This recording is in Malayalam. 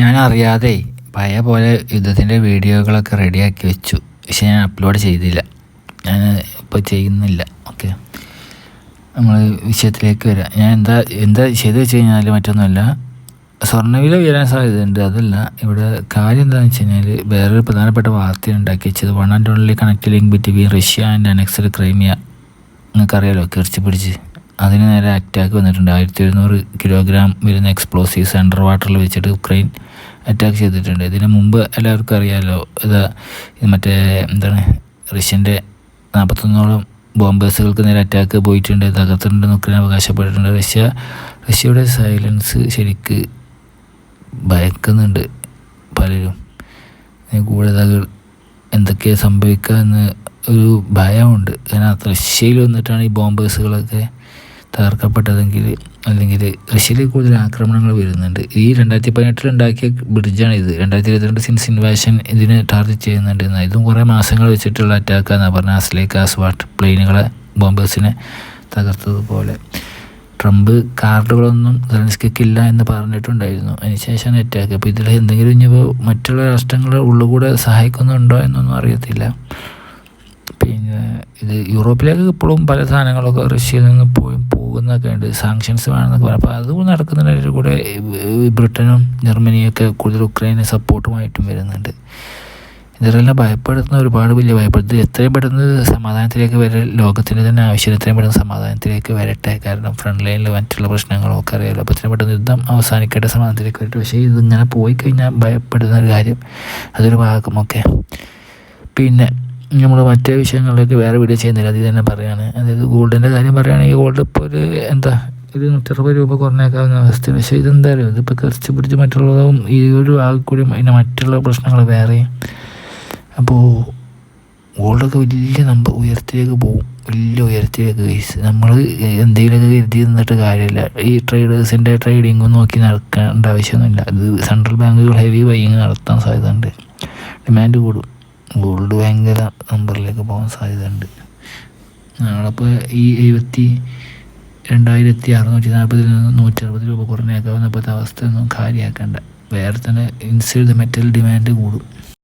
ഞാൻ അറിയാതെ പഴയ പോലെ യുദ്ധത്തിന്റെ വീഡിയോകളൊക്കെ റെഡിയാക്കി വെച്ചു. പക്ഷെ ഞാൻ അപ്ലോഡ് ചെയ്തില്ല. ഞാൻ ഇപ്പോൾ ചെയ്യുന്നില്ല. ഓക്കെ നമ്മൾ വിഷയത്തിലേക്ക് വരാം. ഞാൻ എന്താ എന്താ ചെയ്ത് വെച്ച് കഴിഞ്ഞാൽ മറ്റൊന്നുമല്ല സ്വർണവില ഉയരാൻ സാധ്യതയുണ്ട്. അതല്ല ഇവിടെ കാര്യം എന്താണെന്ന് വെച്ച് കഴിഞ്ഞാൽ വേറൊരു പ്രധാനപ്പെട്ട വാർത്ത ഉണ്ടാക്കി വെച്ചത് one and only connect link between Russia and annexed Crimea നിങ്ങൾക്കറിയാലോ കിർച്ച് പിടിച്ച്. അതിന് നേരെ അറ്റാക്ക് വന്നിട്ടുണ്ട്. ആയിരത്തി എഴുന്നൂറ് കിലോഗ്രാം വരുന്ന എക്സ്പ്ലോസീവ്സ് അണ്ടർ വാട്ടറിൽ വെച്ചിട്ട് ഉക്രൈൻ അറ്റാക്ക് ചെയ്തിട്ടുണ്ട്. ഇതിന് മുമ്പ് എല്ലാവർക്കും അറിയാമല്ലോ ഇത് മറ്റേ എന്താണ് റഷ്യന്റെ നാൽപ്പത്തൊന്നോളം ബോംബേഴ്സുകൾക്ക് നേരെ അറ്റാക്ക് പോയിട്ടുണ്ട്. തകർത്തിട്ടുണ്ടെന്ന് ഉക്രൈൻ അവകാശപ്പെട്ടിട്ടുണ്ട്. റഷ്യ റഷ്യയുടെ സൈലൻസ് ശരിക്ക് ഭയക്കുന്നുണ്ട് പലരും. കൂടുതൽ എന്തൊക്കെയാണ് സംഭവിക്കുക എന്ന് ഒരു ഭയമുണ്ട്. കാരണം റഷ്യയിൽ വന്നിട്ടാണ് ഈ ബോംബേഴ്സുകളൊക്കെ തകർക്കപ്പെട്ടതെങ്കിൽ അല്ലെങ്കിൽ റഷ്യയിൽ കൂടുതൽ ആക്രമണങ്ങൾ വരുന്നുണ്ട്. ഈ രണ്ടായിരത്തി പതിനെട്ടിൽ ഉണ്ടാക്കിയ ബ്രിഡ്ജാണ് ഇത് രണ്ടായിരത്തി ഇരുപത്തിരണ്ട് സിൻസ് ഇൻവാഷൻ ഇതിന് ടാർഗറ്റ് ചെയ്യുന്നുണ്ട് എന്നാൽ ഇതും കുറേ മാസങ്ങൾ വെച്ചിട്ടുള്ള അറ്റാക്കാണെന്നാണ് പറഞ്ഞത് അസ്ലേക്ക് ആസ്വാട്ട് പ്ലെയിനുകളെ ബോംബേഴ്സിനെ തകർത്തതുപോലെ ട്രംപ് കാർഡുകളൊന്നും സെലൻസ്കിക്കില്ല എന്ന് പറഞ്ഞിട്ടുണ്ടായിരുന്നു. അതിനുശേഷമാണ് അറ്റാക്ക് അപ്പോൾ ഇതിൽ എന്തെങ്കിലും ഇനിയിപ്പോൾ മറ്റുള്ള രാഷ്ട്രങ്ങൾ ഉള്ളുകൂടെ സഹായിക്കുന്നുണ്ടോ എന്നൊന്നും അറിയത്തില്ല. ഇത് യൂറോപ്പിലേക്ക് ഇപ്പോഴും പല സാധനങ്ങളൊക്കെ റഷ്യയിൽ നിന്ന് പോയി പോകുന്നൊക്കെ ഉണ്ട്. സാങ്ഷൻസ് വേണമെന്നൊക്കെ പറയാം അപ്പോൾ അതും നടക്കുന്നതിന്റെ കൂടെ ബ്രിട്ടനും ജർമ്മനിയൊക്കെ കൂടുതൽ ഉക്രൈനെ സപ്പോർട്ടുമായിട്ടും വരുന്നുണ്ട്. ഇതെല്ലാം ഭയപ്പെടുത്തുന്ന ഒരുപാട് വലിയ ഭയപ്പെടുത്തുന്നത് എത്രയും പെട്ടെന്ന് സമാധാനത്തിലേക്ക് വരെ ലോകത്തിന്റെ തന്നെ ആവശ്യം എത്രയും പെട്ടെന്ന് സമാധാനത്തിലേക്ക് വരട്ടെ. കാരണം ഫ്രണ്ട് ലൈനിൽ മറ്റുള്ള പ്രശ്നങ്ങളൊക്കെ അറിയാമല്ലോ അപ്പോൾ എത്രയും പെട്ടെന്ന് യുദ്ധം അവസാനിക്കട്ടെ സമാധാനത്തിലേക്ക് വരട്ടെ. പക്ഷേ ഇതിങ്ങനെ പോയി കഴിഞ്ഞാൽ ഭയപ്പെടുന്ന ഒരു കാര്യം അതൊരു ഭാഗം ഓക്കെ പിന്നെ നമ്മൾ മറ്റേ വിഷയങ്ങളിലേക്ക് വേറെ വീഡിയോ ചെയ്യുന്നില്ല. അതിൽ തന്നെ പറയുകയാണ് അതായത് ഗോൾഡിന്റെ കാര്യം പറയുകയാണെങ്കിൽ ഗോൾഡ് ഇപ്പോൾ ഒരു എന്താ ഒരു നൂറ്ററുപത് രൂപ കുറഞ്ഞേക്കാവുന്ന അവസ്ഥ പക്ഷേ ഇതെന്തായാലും ഇതിപ്പോൾ കറിച്ച് പിടിച്ച് മറ്റുള്ളതും ഈ ഒരു ആകെ കൂടി മറ്റുള്ള പ്രശ്നങ്ങൾ വേറെയും അപ്പോൾ ഗോൾഡൊക്കെ വലിയ നമ്പർ ഉയരത്തിലേക്ക് പോകും വലിയ ഉയരത്തിലേക്ക് കേസ് നമ്മൾ എന്തെങ്കിലുമൊക്കെ കരുതി നിന്നിട്ട് കാര്യമില്ല. ഈ ട്രേഡേഴ്സിന്റെ ട്രേഡിങ്ങും നോക്കി നടക്കേണ്ട ആവശ്യമൊന്നുമില്ല. ഇത് സെൻട്രൽ ബാങ്കുകൾ ഹെവി ബൈങ് നടത്താൻ സാധ്യതയുണ്ട്. ഡിമാൻഡ് കൂടും. ഗോൾഡ് ഭയങ്കര നമ്പറിലേക്ക് പോകാൻ സാധ്യതയുണ്ട്. ഞങ്ങളപ്പോൾ ഈ എഴുപത്തി രണ്ടായിരത്തി അറുന്നൂറ്റി നാൽപ്പതിൽ നിന്ന് നൂറ്റി അറുപത് രൂപ കുറഞ്ഞേക്കാവുന്ന ഇപ്പോഴത്തെ അവസ്ഥ ഒന്നും കാര്യമാക്കണ്ട. വേറെ തന്നെ ഇൻസൈഡ് മെറ്റൽ ഡിമാൻഡ് കൂടും.